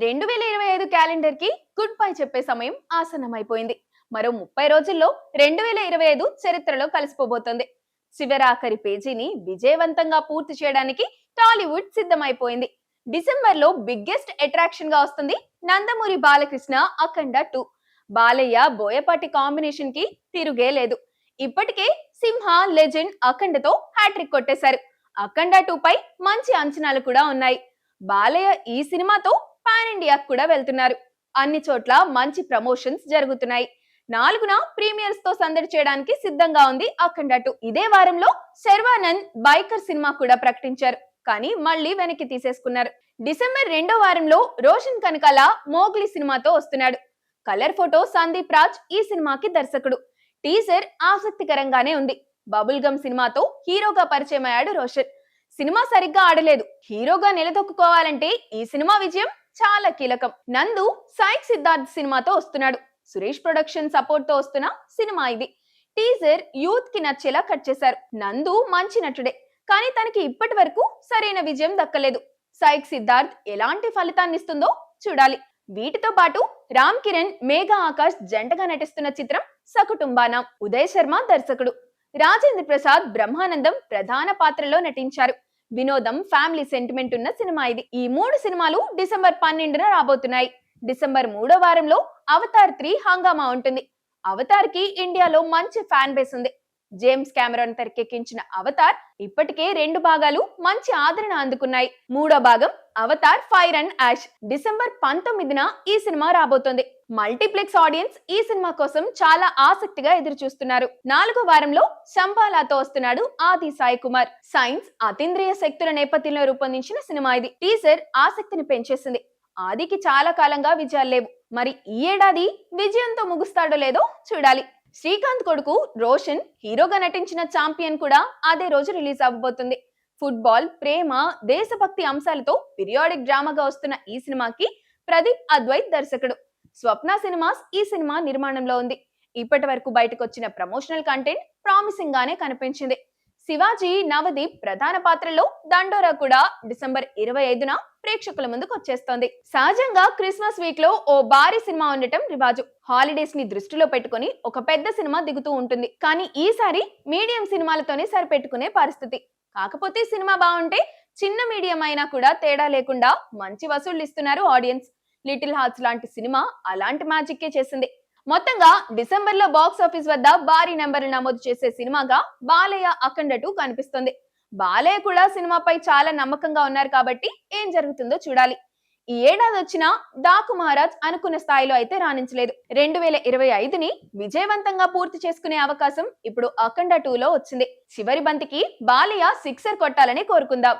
రెండు వేల ఇరవై ఐదు క్యాలెండర్కి గుడ్ బై చెప్పే సమయం ఆసన్నమైపోయింది. మరో ముప్పై రోజుల్లో రెండు వేల ఇరవై ఐదు చరిత్రలో కలిసిపోబోతోంది. చివరాఖరి పేజీని విజయవంతంగా పూర్తి చేయడానికి టాలీవుడ్ సిద్ధమైపోయింది. డిసెంబర్లో బిగ్గెస్ట్ అట్రాక్షన్గా వస్తుంది నందమూరి బాలకృష్ణ అఖండ టూ. బాలయ్య బోయపాటి కాంబినేషన్కి తిరుగే లేదు. ఇప్పటికే సింహ లెజెండ్ అఖండతో హ్యాట్రిక్ కొట్టేశారు. అఖండ టూ పై మంచి అంచనాలు కూడా ఉన్నాయి. బాలయ్య ఈ సినిమాతో పాన్ ఇండియాకు కూడా వెళ్తున్నారు. అన్ని చోట్ల మంచి ప్రమోషన్స్ జరుగుతున్నాయి. నాలుగున ప్రీమియర్స్తో సందడి చేయడానికి సిద్ధంగా ఉంది అఖండ టూ. ఇదే వారంలో శర్వానంద్ బైకర్ సినిమా కూడా ప్రకటించారు. కానీ మళ్ళీ వెనక్కి తీసేసుకున్నారు. డిసెంబర్ రెండో వారంలో రోషన్ కనకాల మోగ్లీ సినిమాతో వస్తున్నాడు. కలర్ ఫోటో సందీప్ రాజ్ ఈ సినిమాకి దర్శకుడు. టీజర్ ఆసక్తికరంగానే ఉంది. బబుల్ గమ్ సినిమాతో హీరోగా పరిచయం అయ్యాడు రోషన్. సినిమా సరిగ్గా ఆడలేదు. హీరోగా నిలదొక్కుకోవాలంటే ఈ సినిమా విజయం చాలా కీలకం. నందు సాయిక్ సిద్ధార్థ్ సినిమాతో వస్తున్నాడు. సురేష్ ప్రొడక్షన్ సపోర్ట్తో వస్తున్న సినిమా ఇది. టీజర్ యూత్కి నచ్చేలా కట్ చేశారు. నందు మంచి నటుడే. కానీ తనకి ఇప్పటి వరకు సరైన విజయం దక్కలేదు. సాయిక్ సిద్ధార్థ్ ఎలాంటి ఫలితాన్ని ఇస్తుందో చూడాలి. వీటితో పాటు రామ్ కిరణ్ మేఘా ఆకాష్ జంటగా నటిస్తున్న చిత్రం సకుటుంబానం? ఉదయ్ శర్మ దర్శకుడు. రాజేంద్ర ప్రసాద్ బ్రహ్మానందం ప్రధాన పాత్రలో నటించారు. వినోదం ఫ్యామిలీ సెంటిమెంట్ ఉన్న సినిమా ఇది. ఈ మూడు సినిమాలు డిసెంబర్ పన్నెండున రాబోతున్నాయి. డిసెంబర్ మూడో వారంలో అవతార్ త్రీ హంగామా ఉంటుంది. అవతార్కి ఇండియాలో మంచి ఫ్యాన్ బేస్ ఉంది. జేమ్స్ కెమెరాన్ తెరకెక్కించిన అవతార్ ఇప్పటికే రెండు భాగాలు మంచి ఆదరణ అందుకున్నాయి. మూడో భాగం Avatar Fire and Ash December పంతొమ్మిదిన ఈ సినిమా రాబోతోంది. మల్టీప్లెక్స్ ఆడియన్స్ ఈ సినిమా కోసం చాలా ఆసక్తిగా ఎదురు చూస్తున్నారు నాలుగో వారంలో శంబాలాతో వస్తున్నాడు ఆది సాయి కుమార్. సైన్స్ అతీంద్రియ శక్తుల నేపథ్యంలో రూపొందించిన సినిమా ఇది. టీజర్ ఆసక్తిని పెంచేసింది. ఆదికి చాలా కాలంగా విజయాలు లేవు. మరి ఈ ఏడాది విజయంతో ముగుస్తాడో లేదో చూడాలి. శ్రీకాంత్ కొడుకు రోషన్ హీరోగా నటించిన ఛాంపియన్ కూడా అదే రోజు రిలీజ్ అవ్వబోతుంది. ఫుట్బాల్ ప్రేమ దేశభక్తి అంశాలతో పీరియాడిక్ డ్రామాగా వస్తున్న ఈ సినిమాకి ప్రదీప్ అద్వైత్ దర్శకుడు. స్వప్న సినిమాస్ ఈ సినిమా నిర్మాణంలో ఉంది. ఇప్పటి వరకు బయటకు వచ్చిన ప్రమోషనల్ కంటెంట్ ప్రామిసింగ్ గానే కనిపించింది. శివాజీ నవదీప్ ప్రధాన పాత్రలో దండోరా కూడా డిసెంబర్ ఇరవై ఐదున ప్రేక్షకుల ముందుకు వచ్చేస్తోంది. సహజంగా క్రిస్మస్ వీక్లో ఓ భారీ సినిమా ఉండటం రివాజు. హాలిడేస్ని దృష్టిలో పెట్టుకుని ఒక పెద్ద సినిమా దిగుతూ ఉంటుంది. కానీ ఈసారి మీడియం సినిమాలతోనే సరిపెట్టుకునే పరిస్థితి. కాకపోతే సినిమా బాగుంటే చిన్న మీడియం అయినా కూడా తేడా లేకుండా మంచి వసూళ్ళు ఇస్తున్నారు ఆడియన్స్. లిటిల్ హార్ట్స్ లాంటి సినిమా అలాంటి మ్యాజిక్కే చేసింది. మొత్తంగా డిసెంబర్లో బాక్స్ ఆఫీస్ వద్ద భారీ నెంబర్లు నమోదు చేసే సినిమాగా బాలయ్య అఖండ టూ కనిపిస్తుంది. బాలయ్య కూడా సినిమాపై చాలా నమ్మకంగా ఉన్నారు కాబట్టి ఏం జరుగుతుందో చూడాలి. ఈ ఏడాది వచ్చిన డాకు మహారాజ్ అనుకున్న స్థాయిలో అయితే రాణించలేదు. రెండు వేల ఇరవై ఐదుని విజయవంతంగా పూర్తి చేసుకునే అవకాశం ఇప్పుడు అఖండ టూలో వచ్చింది. చివరి బంతికి బాలయ్య సిక్సర్ కొట్టాలని కోరుకుందాం.